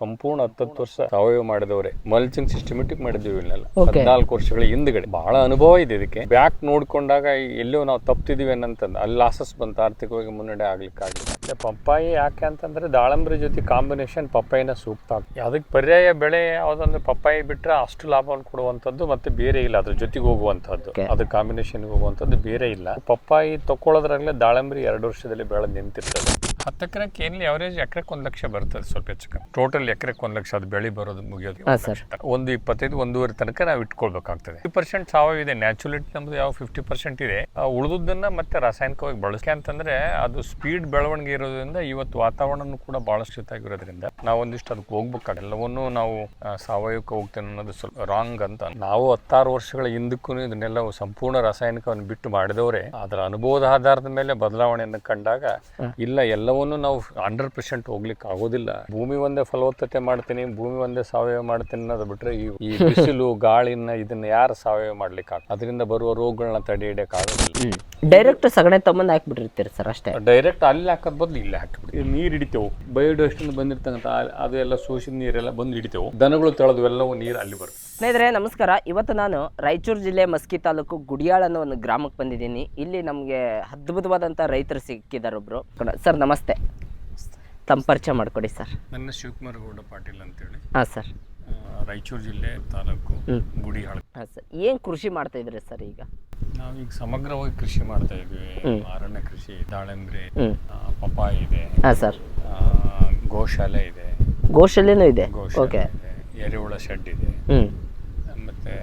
ಸಂಪೂರ್ಣ ಹತ್ತತ್ತು ವರ್ಷ ಸಾವಯವ ಮಾಡಿದವ್ರೆ. ಮಲ್ಚಿಂಗ್ ಸಿಸ್ಟಮೆಟಿಕ್ ಮಾಡಿದೀವಿ ಇವನ್ನೆಲ್ಲ Okay. ಹದಿನಾಲ್ಕು ವರ್ಷಗಳ ಹಿಂದ್ಗಡೆ. ಬಹಳ ಅನುಭವ ಇದೆ ಇದಕ್ಕೆ. ಬ್ಯಾಕ್ ನೋಡ್ಕೊಂಡಾಗ ಎಲ್ಲೋ ನಾವು ತಪ್ತಿದೀವಿ ಅನ್ನಂತಂದು ಅಲ್ಲಿ ಲಾಸಸ್ ಬಂತು. ಆರ್ಥಿಕವಾಗಿ ಮುನ್ನಡೆ ಆಗ್ಲಿಕ್ಕೆ ಆಗಲಿಲ್ಲ ಪಪ್ಪಾಯಿ ಯಾಕೆ ಅಂತಂದ್ರೆ ದಾಳಂಬ್ರಿ ಜೊತೆ ಕಾಂಬಿನೇಷನ್ ಪಪ್ಪಾಯಿನ ಸೂಕ್ತ ಆಗ್ತದೆ ಅದಕ್ಕೆ ಪರ್ಯಾಯ ಬೆಳೆ ಯಾವ್ದಂದ್ರೆ ಪಪ್ಪಾಯಿ ಬಿಟ್ರೆ ಅಷ್ಟು ಲಾಭವನ್ನು ಕೊಡುವಂಥದ್ದು ಮತ್ತೆ ಬೇರೆ ಇಲ್ಲ. ಅದ್ರ ಜೊತೆಗೆ ಹೋಗುವಂತದ್ದು ಅದ್ರ ಅದು ಕಾಂಬಿನೇಷನ್ ಹೋಗುವಂಥದ್ದು ಬೇರೆ ಇಲ್ಲ. ಪಪ್ಪಾಯಿ ತಕೊಳ್ಳೋದ್ರಾಗಲೇ ದಾಳಂಬ್ರಿ ಎರಡು ವರ್ಷದಲ್ಲಿ ಬೆಳೆದು ನಿಂತಿರ್ತದೆ. ಹತ್ತು ಎಕರೆಗೆ ಏನ್ಲಿ ಅವರೇಜ್ ಎಕರೆಗೆ ಒಂದು ಲಕ್ಷ ಬರ್ತದೆ ಸ್ವಲ್ಪ ಹೆಚ್ಚು ಕಮ್ಮಿ. ಟೋಟಲ್ ಎಕರೆಗೆ ಒಂದು ಲಕ್ಷ ಅದು ಬೆಳೆ ಬರೋದು ಮುಗಿಯೋದು ಹಾಂ ಒಂದು ಇಪ್ಪತ್ತೈದು ಒಂದೂವರೆ ತನಕ ನಾವು ಇಟ್ಕೊಳ್ಬೇಕಾಗ್ತದೆ. ಫಿಫ್ಟಿ ಪರ್ಸೆಂಟ್ ಸಾವಯವ ಇದೆ. ನ್ಯಾಚುರಲಿಟಿ ನಮ್ದು ಯಾವ ಫಿಫ್ಟಿ ಪರ್ಸೆಂಟ್ ಇದೆ. ಆ ಉಳಿದುದನ್ನ ಮತ್ತೆ ರಾಸಾಯನಿಕವಾಗಿ ಬಳಸ್ಕೆ ಅಂತಂದ್ರೆ ಅದು ಸ್ಪೀಡ್ ಬೆಳವಣಿಗೆ ಇರೋದ್ರಿಂದ ಇವತ್ತು ವಾತಾವರಣ ಕೂಡ ಬಹಳಷ್ಟು ನಾವು ಒಂದಿಷ್ಟು ಅದಕ್ಕೆ ಹೋಗ್ಬೇಕಾಗ ಎಲ್ಲವನ್ನೂ ನಾವು ಆ, ಸಾವಯವಕ್ಕೆ ಹೋಗ್ತೇನೆ ಅನ್ನೋದು ಸ್ವಲ್ಪ ರಾಂಗ್ ಅಂತ. ನಾವು ಹತ್ತಾರು ವರ್ಷಗಳ ಹಿಂದಕ್ಕೂ ಇದನ್ನೆಲ್ಲ ಸಂಪೂರ್ಣ ರಾಸಾಯನಿಕವನ್ನು ಬಿಟ್ಟು ಮಾಡಿದವರೇ ಅದರ ಅನುಭವದ ಆಧಾರದ ಮೇಲೆ ಬದಲಾವಣೆಯನ್ನು ಕಂಡಾಗ ಇಲ್ಲ ಎಲ್ಲವನ್ನೂ ನಾವು ಹಂಡ್ರೆಡ್ ಪರ್ಸೆಂಟ್ ಹೋಗ್ಲಿಕ್ಕೆ ಆಗೋದಿಲ್ಲ. ಭೂಮಿ ಒಂದೇ ಫಲವತ್ತತೆ ಮಾಡ್ತೀನಿ ಭೂಮಿ ಒಂದೇ ಸಾವಯವ ಮಾಡ್ತೀನಿ ಅನ್ನೋದು ಬಿಟ್ರೆ ಈ ಈ ಬಿಸಿಲು ಗಾಳಿನ ಇದನ್ನ ಯಾರು ಸಾವಯವ ಮಾಡ್ಲಿಕ್ಕೆ ಆಗ ಅದರಿಂದ ಬರುವ ರೋಗಗಳನ್ನ ತಡೆ ಹಿಡಿಯಕ್ ಆಗೋದಿಲ್ಲ. ಡೈರೆಕ್ಟ್ ಸಗಣಿ ತೊಗೊಂಬಂದು ಹಾಕ್ಬಿಟ್ಟಿರ್ತೀರಿ ಸರ್ ಅಷ್ಟೇ. ಡೈರೆಕ್ಟ್ ಅಲ್ಲಿ ಹಾಕೋದ್ ಬದಲು ಇಲ್ಲೇ ಹಾಕಿಬಿಡಿ ನೀರು ಹಿಡಿತೇವೆ. ಬಂದಿರ್ತಕ್ಕಂಥ ಅದೆಲ್ಲ ಅದು ಎಲ್ಲ ಸೋಸಿದ ನೀರೆಲ್ಲ ಬಂದು ಹಿಡಿತೇವೆ. ದನಗಳು ತಳೆದು ಎಲ್ಲವೂ ನೀರು ಅಲ್ಲಿ ಬರುತ್ತೆ. ಸ್ನೇಹಿತರೆ ನಮಸ್ಕಾರ. ಇವತ್ತು ನಾನು ರಾಯಚೂರು ಜಿಲ್ಲೆ ಮಸ್ಕಿ ತಾಲೂಕು ಗುಡಿಯಾಳ ಅನ್ನೋ ಒಂದು ಗ್ರಾಮಕ್ಕೆ ಬಂದಿದ್ದೀನಿ. ಇಲ್ಲಿ ನಮಗೆ ಅದ್ಭುತವಾದಂಥ ರೈತರು ಸಿಕ್ಕಿದ್ದಾರೆ ಒಬ್ರು ಸರ್ ನಮಸ್ತೆ. ತಮ್ಮ ಪರಿಚಯ ಮಾಡಿಕೊಡಿ ಸರ್. ನನ್ನ ಶಿವಕುಮಾರ್ ಗೌಡ ಪಾಟೀಲ್ ಅಂತೇಳಿ. ಹಾಂ ಸರ್. ರಾಯಚೂರು ಜಿಲ್ಲೆ ತಾಲೂಕು. ಗುಡಿಹಾಳ. ಹಾಂ ಸರ್. ಏನು ಕೃಷಿ ಮಾಡ್ತಾ ಇದ್ರಿ ಸರ್ ಈಗ? ನಾವೀಗ ಸಮಗ್ರವಾಗಿ ಕೃಷಿ ಮಾಡ್ತಾ ಇದ್ವಿ ಅರಣ್ಯ ಕೃಷಿ ದಾಳಿಂಬ್ರಿ ಪಪಾಯ ಇದೆ. ಹಾಂ ಸರ್. ಗೋಶಾಲೆ ಇದೆ. ಗೋಶಾಲೆನೂ ಇದೆ? ಓಕೆ. ಎರೆಹುಳ ಶೆಡ್ ಇದೆ. ಮತ್ತೆ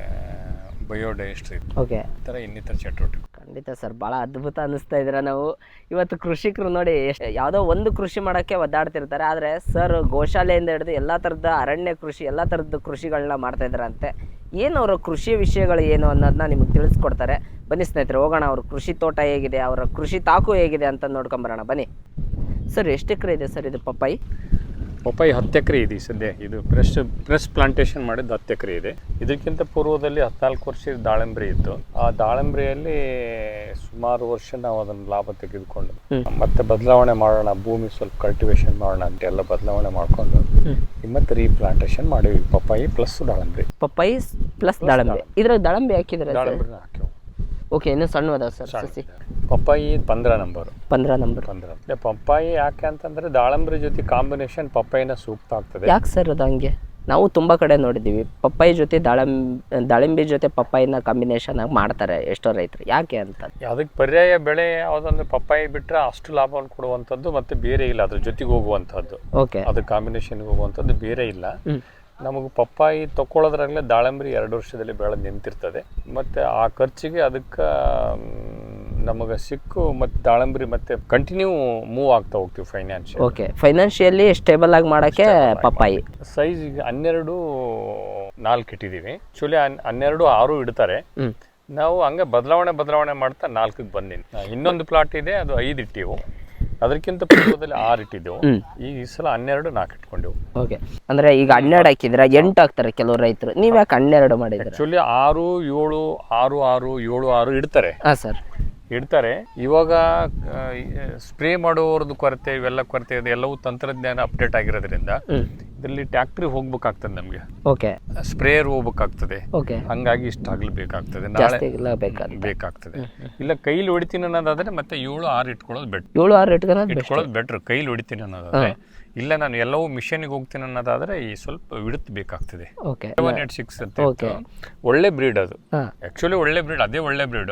ಬಯೋಡೈಸ್ಟ್ರಿ ಓಕೆ. ಈ ಥರ ಇನ್ನಿತರ ಚಟುವಟಿಕೆ. ಖಂಡಿತ ಸರ್. ಭಾಳ ಅದ್ಭುತ ಅನ್ನಿಸ್ತಾ ಇದ್ದೀರಾ ನಾವು? ಇವತ್ತು ಕೃಷಿಕರು ನೋಡಿ ಯಾವುದೋ ಒಂದು ಕೃಷಿ ಮಾಡೋಕ್ಕೆ ಒದ್ದಾಡ್ತಿರ್ತಾರೆ. ಆದರೆ ಸರ್ ಗೋಶಾಲೆಯಿಂದ ಹಿಡಿದು ಎಲ್ಲ ಥರದ ಅರಣ್ಯ ಕೃಷಿ, ಎಲ್ಲ ಥರದ ಕೃಷಿಗಳನ್ನ ಮಾಡ್ತಾ ಇದ್ದಾರಂತೆ ಏನು ಅವರ ಕೃಷಿ ವಿಷಯಗಳು ಏನು ಅನ್ನೋದನ್ನ ನಿಮಗೆ ತಿಳಿಸ್ಕೊಡ್ತಾರೆ. ಬನ್ನಿ ಸ್ನೇಹಿತರೆ, ಹೋಗೋಣ. ಅವ್ರ ಕೃಷಿ ತೋಟ ಹೇಗಿದೆ, ಅವರ ಕೃಷಿ ತಾಕು ಹೇಗಿದೆ ಅಂತ ನೋಡ್ಕೊಂಬರೋಣ ಬನ್ನಿ. ಸರ್, ಎಷ್ಟು ಎಕರೆ ಇದೆ ಸರ್ ಇದು ಪಪ್ಪಾಯಿ? ಪಪ್ಪಾಯಿ ಹತ್ತು ಎಕರೆ ಇದೆ ಸದ್ಯ. ಇದು ಪ್ರೆಸ್ ಪ್ರೆಸ್ ಪ್ಲಾಂಟೇಶನ್ ಮಾಡಿದ್ದು ಹತ್ತು ಎಕರೆ ಇದೆ. ಇದಕ್ಕಿಂತ ಪೂರ್ವದಲ್ಲಿ ಹದಿನಾಲ್ಕು ವರ್ಷ ದಾಳಿಂಬ್ರಿ ಇತ್ತು. ಆ ದಾಳಿಂಬ್ರಿಯಲ್ಲಿ ಸುಮಾರು ವರ್ಷ ನಾವು ಅದನ್ನು ಲಾಭ ತೆಗೆದುಕೊಂಡು ಮತ್ತೆ ಬದಲಾವಣೆ ಮಾಡೋಣ ಭೂಮಿ ಸ್ವಲ್ಪ ಕಲ್ಟಿವೇಶನ್ ಮಾಡೋಣ ಅಂತ ಎಲ್ಲ ಬದಲಾವಣೆ ಮಾಡ್ಕೊಂಡು ಮತ್ತೆ ರೀಪ್ಲಾಂಟೇಶನ್ ಮಾಡಿವಿ ಪಪ್ಪಾಯಿ ಪ್ಲಸ್ ದಾಳಿಂಬ್ರಿ. ಪಪ್ಪಾಯಿ ಪ್ಲಸ್ ದಾಳಿಂಬೆ ಇದ್ರ ದಾಳಿಂಬೆ ಹಾಕಿದ್ರೆ ದಾಳಿಂಬೆ ಓಕೆ ಇನ್ನೂ ಸಣ್ಣದ ಸರ್ ಸಸಿ. ಪಪ್ಪಾಯಿ ಪಂದ್ರ ನಂಬರ್. ಪಂದ್ರ ನಂಬರ್. ಪಂದ್ರ. ಅಂದ್ರೆ ಪಪ್ಪಾಯಿ ಯಾಕೆ ಅಂತಂದ್ರೆ ದಾಳಂಬ್ರಿ ಜೊತೆ ಕಾಂಬಿನೇಷನ್ ಪಪ್ಪಾಯಿನ ಸೂಕ್ತ ಆಗ್ತದೆ. ಯಾಕೆ ಸರ್ ಅದು ಹಂಗೆ? ನಾವು ತುಂಬ ಕಡೆ ನೋಡಿದ್ದೀವಿ. ಪಪ್ಪಾಯಿ ಜೊತೆ ದಾಳಂಬಿ ದಾಳಿಂಬೆ ಜೊತೆ ಪಪ್ಪಾಯಿನ ಕಾಂಬಿನೇಷನ್ ಆಗಿ ಮಾಡ್ತಾರೆ ಎಷ್ಟೋ ರೈತರು. ಯಾಕೆ ಅಂತ? ಅದಕ್ಕೆ ಪರ್ಯಾಯ ಬೆಳೆ ಯಾವುದಂದ್ರೆ ಪಪ್ಪಾಯಿ ಬಿಟ್ರೆ ಅಷ್ಟು ಲಾಭವನ್ನು ಕೊಡುವಂಥದ್ದು ಮತ್ತೆ ಬೇರೆ ಇಲ್ಲ. ಅದ್ರ ಜೊತೆಗೆ ಹೋಗುವಂಥದ್ದು. ಓಕೆ ಅದು ಕಾಂಬಿನೇಷನ್ಗೆ ಹೋಗುವಂಥದ್ದು ಬೇರೆ ಇಲ್ಲ. ನಮಗೆ ಪಪ್ಪಾಯಿ ತಕೊಳ್ಳೋದ್ರಾಗಲೇ ದಾಳಂಬ್ರಿ ಎರಡು ವರ್ಷದಲ್ಲಿ ಬೆಳೆದು ನಿಂತಿರ್ತದೆ. ಮತ್ತು ಆ ಖರ್ಚಿಗೆ ಅದಕ್ಕೆ ನಮಗೆ ಸಿಕ್ಕು ಮತ್ತು ದಾಳಂಬ್ರಿ ಮತ್ತೆ ಕಂಟಿನ್ಯೂ ಮೂವ್ ಆಗ್ತಾ ಹೋಗ್ತೀವಿ ಫೈನಾನ್ಷಿಯಲ್ ಓಕೆ ಫೈನಾನ್ಷಿಯಲಿ ಸ್ಟೇಬಲ್ ಆಗಿ ಮಾಡೋಕ್ಕೆ ಪಪ್ಪಾಯಿ. ಸೈಜ್ ಈಗ ಹನ್ನೆರಡು ನಾಲ್ಕು ಇಟ್ಟಿದ್ದೀವಿ ಆ್ಯಕ್ಚುಲಿ ಹನ್ನೆರಡು ಆರು ಇಡ್ತಾರೆ. ನಾವು ಹಂಗೆ ಬದಲಾವಣೆ ಬದಲಾವಣೆ ಮಾಡ್ತಾ ನಾಲ್ಕಕ್ಕೆ ಬಂದೀನಿ. ಇನ್ನೊಂದು ಪ್ಲಾಟ್ ಇದೆ ಅದು ಐದು ಇಟ್ಟಿವು. ಅದಕ್ಕಿಂತ ಪೂರ್ವದಲ್ಲಿ ಆರು ಇಟ್ಟಿದ್ದೆವು. ಈಗ ಈ ಸಲ ಹನ್ನೆರಡು ನಾಲ್ಕು ಇಟ್ಕೊಂಡೆವು ಓಕೆ ಅಂದ್ರೆ ಈಗ ಹನ್ನೆರಡು ಹಾಕಿದ್ರೆ ಎಂಟು ಹಾಕ್ತಾರೆ ಕೆಲವು ರೈತರು. ನೀವು ಯಾಕೆ ಹನ್ನೆರಡು ಮಾಡಿದ್ರೆ ಆಕ್ಚುಲಿ ಆರು ಏಳು ಆರು ಆರು ಏಳು ಆರು ಇಡ್ತಾರೆ. ಹಾ ಸರ್. ಇಡ್ತಾರೆ. ಇವಾಗ ಸ್ಪ್ರೇ ಮಾಡುವವ್ರದ್ದು ಕೊರತೆ ಇವೆಲ್ಲ ಕೊರತೆ ಇದೆ. ಎಲ್ಲವೂ ತಂತ್ರಜ್ಞಾನ ಅಪ್ಡೇಟ್ ಆಗಿರೋದ್ರಿಂದ ಇದರಲ್ಲಿ ಟ್ಯಾಕ್ಟ್ರಿ ಹೋಗ್ಬೇಕಾಗ್ತದೆ ನಮಗೆ. ಓಕೆ. ಸ್ಪ್ರೇಯರ್ ಹೋಗ್ಬೇಕಾಗ್ತದೆ. ಓಕೆ. ಹಂಗಾಗಿ ಇಷ್ಟ ಬೇಕಾಗ್ತದೆ ನಾಳೆ ಜಾಸ್ತಿ ಇಲ್ಲ ಬೇಕಾದ್ರೆ ಬೇಕಾಗ್ತದೆ. ಇಲ್ಲ ಕೈಲಿ ಹೊಡಿತೀನಿ ಅನ್ನೋದಾದ್ರೆ ಮತ್ತೆ ಏಳು ಆರು ಇಟ್ಕೊಳ್ಳೋದು ಬೆಟ್ ಏಳು ಆರು ಇಟ್ಕೊಳ್ಳೋದು ಇಟ್ಕೊಳ್ಳೋದು ಬೆಟ್ರ್. ಕೈಲಿ ಹೊಡಿತೀನಿ ಅನ್ನೋದಾದ್ರೆ ಇಲ್ಲ ನಾನು ಎಲ್ಲವೂ ಮಿಷನ್ಗೆ ಹೋಗ್ತೀನಿ ಅನ್ನೋದಾದ್ರೆ ಈ ಸ್ವಲ್ಪ ವಿಡತ್ ಬೇಕಾಗ್ತದೆ. ಓಕೆ ಸೆವೆನ್ ಏಟ್ ಸಿಕ್ಸ್ ಅಂತ ಇತ್ತು. ಒಳ್ಳೆ ಬ್ರೀಡ್ ಅದು. ಆಕ್ಚುಲಿ ಒಳ್ಳೆ ಬ್ರೀಡ್ ಅದೇ ಒಳ್ಳೆ ಬ್ರೀಡ್.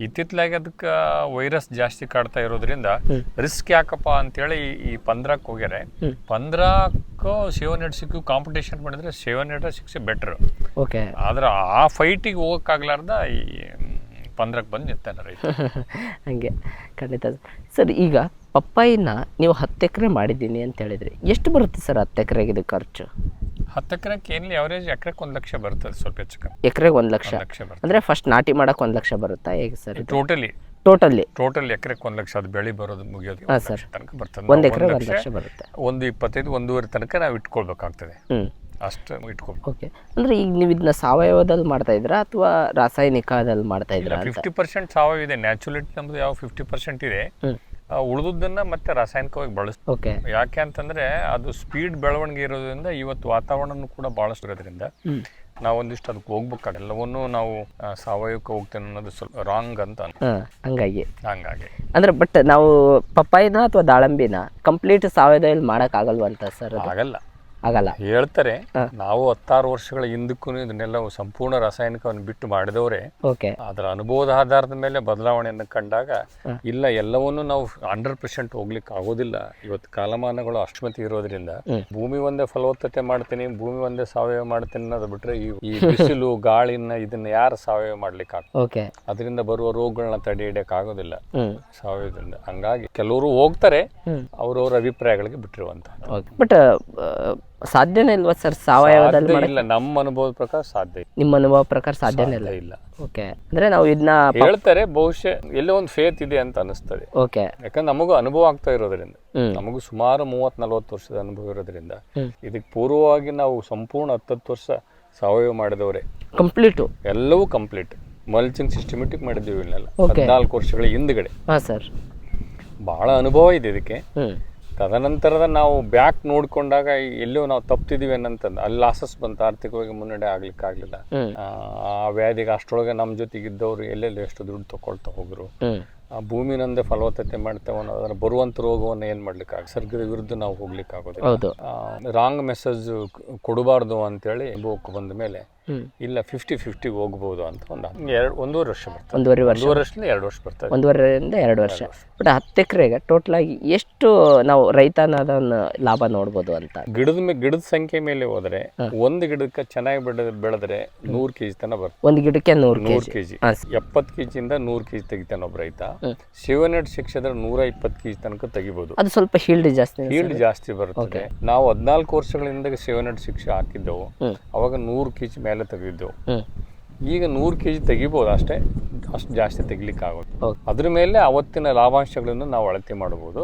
ಇತ್ತಿತ್ಲಾಗಿ ಅದಕ್ಕೆ ವೈರಸ್ ಜಾಸ್ತಿ ಕಾಡ್ತಾ ಇರೋದ್ರಿಂದ ರಿಸ್ಕ್ ಯಾಕಪ್ಪ ಅಂತೇಳಿ ಈ- ಈ ಪಂದ್ರಕ್ಕೆ ಹೋಗ್ಯಾರೆ. ಪಂದ್ರಕ್ಕೂ ಸೆವೆನ್ ಏಟ್ ಸಿಕ್ಕು ಕಾಂಪಿಟೇಷನ್ ಮಾಡಿದ್ರೆ seven eight six better. Okay ಆದ್ರೆ ಆ ಫೈಟಿಗೆ ಹೋಗಕ್ಕಾಗ್ಲಾರ್ದ ಈ ಪಂದ್ರಕ್ಕೆ ಬಂದು ನಿಂತಾನೆ ರೈತ. ಹಂಗೆ ಖಂಡಿತ. ಸರ್ ಈಗ ಪಪ್ಪಾಯಿನ ನೀವು ಹತ್ತು ಎಕರೆ ಮಾಡಿದ್ದೀನಿ ಅಂತ ಹೇಳಿದ್ರಿ. ಎಷ್ಟು ಬರುತ್ತೆ ಸರ್ ಹತ್ತು ಎಕರೆಗೆ ಇದು ಖರ್ಚು? ಹತ್ತು ಎಕರೆಗೆ ಏನ್ಲಿ ಅವರೇಜ್ ಎಕರೆಗೆ ಒಂದು ಲಕ್ಷ ಬರ್ತದೆ ಸ್ವಲ್ಪ ಹೆಚ್ಚು ಕಮ್ಮಿ. ಎಕರೆಗೆ ಒಂದು ಲಕ್ಷ? ಲಕ್ಷ ಬರ್ತದೆ. ಅಂದರೆ ಫಸ್ಟ್ ನಾಟಿ ಮಾಡಕ್ಕೆ ಒಂದು ಲಕ್ಷ ಬರುತ್ತಾ? ಹೇಗೆ ಸರ್ ಟೋಟಲಿ ಟೋಟಲಿ ಟೋಟಲ್ ಎಕರೆಗೆ ಒಂದು ಲಕ್ಷ ಅದು ಬೆಳೆ ಬರೋದು ಮುಗಿಯೋದು ಹಾಂ ಸರ್. ತನಕ ಬರ್ತದೆ. ಒಂದು ಎಕರೆ ಒಂದು ಲಕ್ಷ ಬರುತ್ತೆ. ಒಂದು ಇಪ್ಪತ್ತೈದು ಒಂದೂವರೆ ತನಕ ನಾವು ಇಟ್ಕೊಳ್ಬೇಕಾಗ್ತದೆ. ಹ್ಞೂ ಅಷ್ಟು ಇಟ್ಕೊಬೇಕು. ಓಕೆ. ಅಂದರೆ ಈಗ ನೀವು ಇದನ್ನ ಸಾವಯವದಲ್ಲಿ ಮಾಡ್ತಾ ಇದ್ದೀರಾ ಅಥವಾ ರಾಸಾಯನಿಕದಲ್ಲಿ ಮಾಡ್ತಾ ಇದ್ದೀರಾ ಫಿಫ್ಟಿ ಪರ್ಸೆಂಟ್ ಸಾವಯವ ಇದೆ. ನ್ಯಾಚುರಲಿಟಿ ನಮ್ದು ಯಾವ ಫಿಫ್ಟಿ ಪರ್ಸೆಂಟ್ ಇದೆ. ಹ್ಞೂ ಉಳಿದುದನ್ನ ಮತ್ತೆ ರಾಸಾಯನಿಕವಾಗಿ ಬಳಸ್ ಓಕೆ. ಯಾಕೆ ಅಂತಂದ್ರೆ ಅದು ಸ್ಪೀಡ್ ಬೆಳವಣಿಗೆ ಇರೋದ್ರಿಂದ ಇವತ್ತು ವಾತಾವರಣ ಕೂಡ ಬಹಳಷ್ಟು ಇರೋದ್ರಿಂದ ನಾವು ನಾವೊಂದಿಷ್ಟು ಅದಕ್ಕೆ ಹೋಗ್ಬೇಕಾದ್ರೆ ಎಲ್ಲವನ್ನೂ ನಾವು ಸಾವಯವಕ್ಕೆ ಹೋಗ್ತೇನೆ ಅನ್ನೋದು ಸ್ವಲ್ಪ ರಾಂಗ್ ಅಂತ ಹಂಗಾಗಿ. ಹಂಗಾಗಿ. ಅಂದ್ರೆ ಬಟ್ ನಾವು ಪಪ್ಪಾಯಿನ ಅಥವಾ ದಾಳಂಬಿನ? ಕಂಪ್ಲೀಟ್ ಸಾವಯವದಲ್ಲಿ ಆಗಲ್ವಂತ ಸರ್ ಆಗಲ್ಲ. ಆಗಲ್ಲ. ಹೇಳ್ತಾರೆ ನಾವು ಹತ್ತಾರು ವರ್ಷಗಳ ಹಿಂದಕ್ಕೂ ಇದನ್ನೆಲ್ಲ ಸಂಪೂರ್ಣ ರಾಸಾಯನಿಕವನ್ನು ಬಿಟ್ಟು ಮಾಡಿದವರೇ. ಓಕೆ. ಅದರ ಅನುಭವದ ಆಧಾರದ ಮೇಲೆ ಬದಲಾವಣೆಯನ್ನು ಕಂಡಾಗ ಇಲ್ಲ ಎಲ್ಲವನ್ನೂ ನಾವು ಹಂಡ್ರೆಡ್ ಪರ್ಸೆಂಟ್ ಹೋಗ್ಲಿಕ್ಕೆ ಆಗೋದಿಲ್ಲ. ಇವತ್ತು ಕಾಲಮಾನಗಳು ಅಷ್ಟಮತಿ ಇರೋದ್ರಿಂದ. ಭೂಮಿ ಒಂದೇ ಫಲವತ್ತತೆ ಮಾಡ್ತೀನಿ ಭೂಮಿ ಒಂದೇ ಸಾವಯವ ಮಾಡ್ತೀನಿ ಅನ್ನೋದು ಬಿಟ್ರೆ ಈ ಬಿಸಿಲು ಗಾಳಿನ ಇದನ್ನ ಯಾರು ಸಾವಯವ ಮಾಡ್ಲಿಕ್ಕೆ ಆಗ್ತದೆ ಅದರಿಂದ ಬರುವ ರೋಗಗಳನ್ನ ತಡೆ ಹಿಡಿಯಕ್ ಆಗೋದಿಲ್ಲ ಸಾವಯವದಿಂದ. ಹಂಗಾಗಿ ಕೆಲವರು ಹೋಗ್ತಾರೆ. ಅವ್ರವ್ರ ಅಭಿಪ್ರಾಯಗಳಿಗೆ ಬಿಟ್ಟಿರುವಂತ ಬಟ್ ಸಾಧ್ಯನೇ ಇಲ್ವಾ ಸರ್? ಸಾವಯವದಲ್ಲಿ ಇಲ್ಲ. ನಮ್ಮ ಅನುಭವದ ಪ್ರಕಾರ ಸಾಧ್ಯ ಇಲ್ಲ. ನಿಮ್ಮ ಅನುಭವ ಪ್ರಕಾರ ಸಾಧ್ಯನೇ ಇಲ್ಲ. ಇಲ್ಲ. ಓಕೆ. ಅಂದ್ರೆ ನಾವು ಇದನ್ನ ಹೇಳ್ತಾರೆ ಬಹುಶಃ ಎಲ್ಲೋ ಒಂದು ಫೇತ್ ಇದೆ ಅಂತ ಅನಿಸ್ತದೆ ಓಕೆ. ಯಾಕಂದ್ರೆ ನಮಗೂ ಅನುಭವ ಆಗ್ತಾ ಇರೋದ್ರಿಂದ. ಹ್ಮ್. ನಮಗೂ ಸುಮಾರು ಮೂವತ್ ನಲ್ವತ್ತು ವರ್ಷದ ಅನುಭವ ಇರೋದ್ರಿಂದ. ಇದಕ್ಕೆ ಪೂರ್ವವಾಗಿ ನಾವು ಸಂಪೂರ್ಣ ಹತ್ತತ್ತು ವರ್ಷ ಸಾವಯವ ಮಾಡಿದವರೇ. ಕಂಪ್ಲೀಟ್ ಎಲ್ಲವೂ ಕಂಪ್ಲೀಟ್ ಮಲ್ಚಿಂಗ್ ಸಿಸ್ಟಮೆಟಿಕ್ ಮಾಡಿದ್ದೀವಿ ಇಲ್ಲೆಲ್ಲ. ಹದಿನಾಲ್ಕು ವರ್ಷಗಳ ಹಿಂದ್ಗಡೆ. ಹಾಂ ಸರ್ ಬಹಳ ಅನುಭವ ಇದೆ ಇದಕ್ಕೆ. ಹ್ಮ್. ತದನಂತರದ ನಾವು ಬ್ಯಾಕ್ ನೋಡ್ಕೊಂಡಾಗ ಎಲ್ಲೋ ನಾವು ತಪ್ತಿದೀವಿ ಅನ್ನಂತಂದು ಅಲ್ಲಿ ಲಾಸಸ್ ಬಂತು. ಆರ್ಥಿಕವಾಗಿ ಮುನ್ನಡೆ ಆಗ್ಲಿಕ್ಕೆ ಆಗ್ಲಿಲ್ಲ. ಆ ವ್ಯಾಧಿಗೆ ಅಷ್ಟರೊಳಗೆ ನಮ್ಮ ಜೊತೆಗಿದ್ದವರು ಎಲ್ಲೆಲ್ಲಿ ಎಷ್ಟು ದುಡ್ಡು ತಗೊಳ್ತಾ ಹೋಗ್ರು ಆ ಭೂಮಿನಂದೇ ಫಲವತ್ತತೆ ಮಾಡ್ತೇವೆ ಅದರ ಬರುವಂತ ರೋಗವನ್ನು ಏನ್ ಮಾಡ್ಲಿಕ್ಕೆ ಆಗ ಸರ್ಗದ ವಿರುದ್ಧ ನಾವು ಹೋಗ್ಲಿಕ್ಕೆ ಆಗೋದಿಲ್ಲ. ರಾಂಗ್ ಮೆಸೇಜ್ ಕೊಡಬಾರ್ದು ಅಂತೇಳಿ ಬೋಕ್ ಬಂದ ಮೇಲೆ ಇಲ್ಲ ಫಿಫ್ಟಿ ಫಿಫ್ಟಿ ಹೋಗ್ಬೋದು ಅಂತ ಒಂದು ಎರಡು ಒಂದೂವರೆ ವರ್ಷ ಬರ್ತದೆ. ಒಂದೂವರೆ ವರ್ಷ. ಒಂದೂವರೆ ವರ್ಷದಿಂದ ಎರಡು ವರ್ಷ ಬರ್ತದೆ. ಒಂದೂವರೆಯಿಂದ ಎರಡು ವರ್ಷ. ಬಟ್ ಹತ್ತು ಎಕರೆಗೆ ಟೋಟಲ್ ಆಗಿ ಎಷ್ಟು ನಾವು ರೈತನಾದ ಲಾಭ ನೋಡ್ಬೋದು ಅಂತ? ಗಿಡದ ಮೇಲೆ ಗಿಡದ ಸಂಖ್ಯೆ ಮೇಲೆ ಹೋದ್ರೆ ಒಂದು ಗಿಡಕ್ಕೆ ಚೆನ್ನಾಗಿ ಬೆಳೆದ ಬೆಳೆದ್ರೆ ನೂರು ಕೆಜಿ ತನ ಬರ್ತದೆ. ಒಂದು ಗಿಡಕ್ಕೆ ನೂರು ನೂರು ಕೆಜಿ. ಇಂದ ಎಪ್ಪತ್ತು ಕೆಜಿಯಿಂದ ನೂರು ಕೆಜಿ ತೆಗಿತಾನೆ ಒಬ್ಬ ರೈತ. ಶಿವನಡ್ ಶಿಕ್ಷದ್ರೆ ನೂರ ಇಪ್ಪತ್ತು ಕೆಜಿ ತನಕ ತೆಗಿಬೋದು. ಅದು ಸ್ವಲ್ಪ ಹೀಲ್ಡ್ ಜಾಸ್ತಿ ಹೀಲ್ಡ್ ಜಾಸ್ತಿ ಬರುತ್ತೆ ನಾವು ಹದಿನಾಲ್ಕು ವರ್ಷಗಳಿಂದ ಶಿವನಡ್ ಶಿಕ್ಷೆ ಹಾಕಿದ್ದೆವು. ಅವಾಗ ನೂರು ಕೆಜಿ ಮೇಲೆ ತೆಗೆದಿದ್ದೆವು. ಈಗ ನೂರು ಕೆಜಿ ತೆಗಿಬೋದು ಅಷ್ಟೇ ಅಷ್ಟು ಜಾಸ್ತಿ ತೆಗಿಲಿಕ್ಕೆ ಆಗೋದು ಓಕೆ ಅದ್ರ ಮೇಲೆ ಅವತ್ತಿನ ಲಾಭಾಂಶಗಳನ್ನು ನಾವು ಅಳತೆ ಮಾಡ್ಬೋದು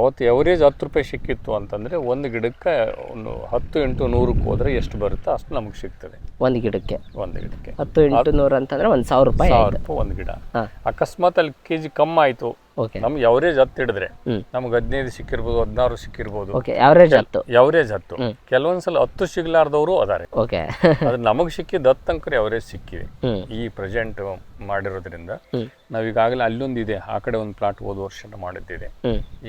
ಅವತ್ತು ಎವರೇಜ್ ಹತ್ತು ರೂಪಾಯಿ ಸಿಕ್ಕಿತ್ತು ಅಂತಂದ್ರೆ ಒಂದು ಗಿಡಕ್ಕೆ ಒಂದು ಹತ್ತು ಎಂಟು ನೂರಕ್ಕೆ ಹೋದ್ರೆ ಎಷ್ಟು ಬರುತ್ತೋ ಅಷ್ಟು ನಮಗೆ ಸಿಗ್ತದೆ. ಒಂದು ಗಿಡಕ್ಕೆ? ಒಂದು ಗಿಡಕ್ಕೆ. ಹತ್ತು ಎಂಟು ನೂರು ಅಂತಂದ್ರೆ ಒಂದು ಸಾವಿರ ರೂಪಾಯಿ ಸಾವಿರ ರೂಪಾಯಿ ಒಂದು ಗಿಡ. ಅಕಸ್ಮಾತ್ ಅಲ್ಲಿ ಕೆ ಜಿ ಕಮ್ಮಿ ಆಯಿತು ಓಕೆ ನಮ್ಗೆ ಎವರೇಜ್ ಹತ್ತು ಹಿಡಿದ್ರೆ. ನಮ್ಗೆ ಹದಿನೈದು ಸಿಕ್ಕಿರ್ಬೋದು ಹದಿನಾರು ಸಿಕ್ಕಿರ್ಬೋದು. ಓಕೆ ಹತ್ತು ಎವರೇಜ್ ಹತ್ತು ಕೆಲವೊಂದ್ಸಲ ಹತ್ತು ಸಿಗ್ಲಾರ್ದವರು ಅದಾರೆ. ಓಕೆ ಅದು ನಮಗೆ ಸಿಕ್ಕಿದ್ದು ಹತ್ತು ಅಂಕರು ಎವರೇಜ್ ಸಿಕ್ಕಿವೆ. ಈ ಪ್ರೆಸೆಂಟ್ ಮಾಡಿರೋದ್ರಿಂದ ನಾವೀಗಾಗಲೇ ಅಲ್ಲೊಂದಿದೆ. ಈಗಾಗಲೇ ಅಲ್ಲೊಂದು ಇದೆ ಆ ಕಡೆ ಒಂದು ಪ್ಲಾಟ್ ಹೋದ ವರ್ಷ ಮಾಡಿದ್ದಿದೆ.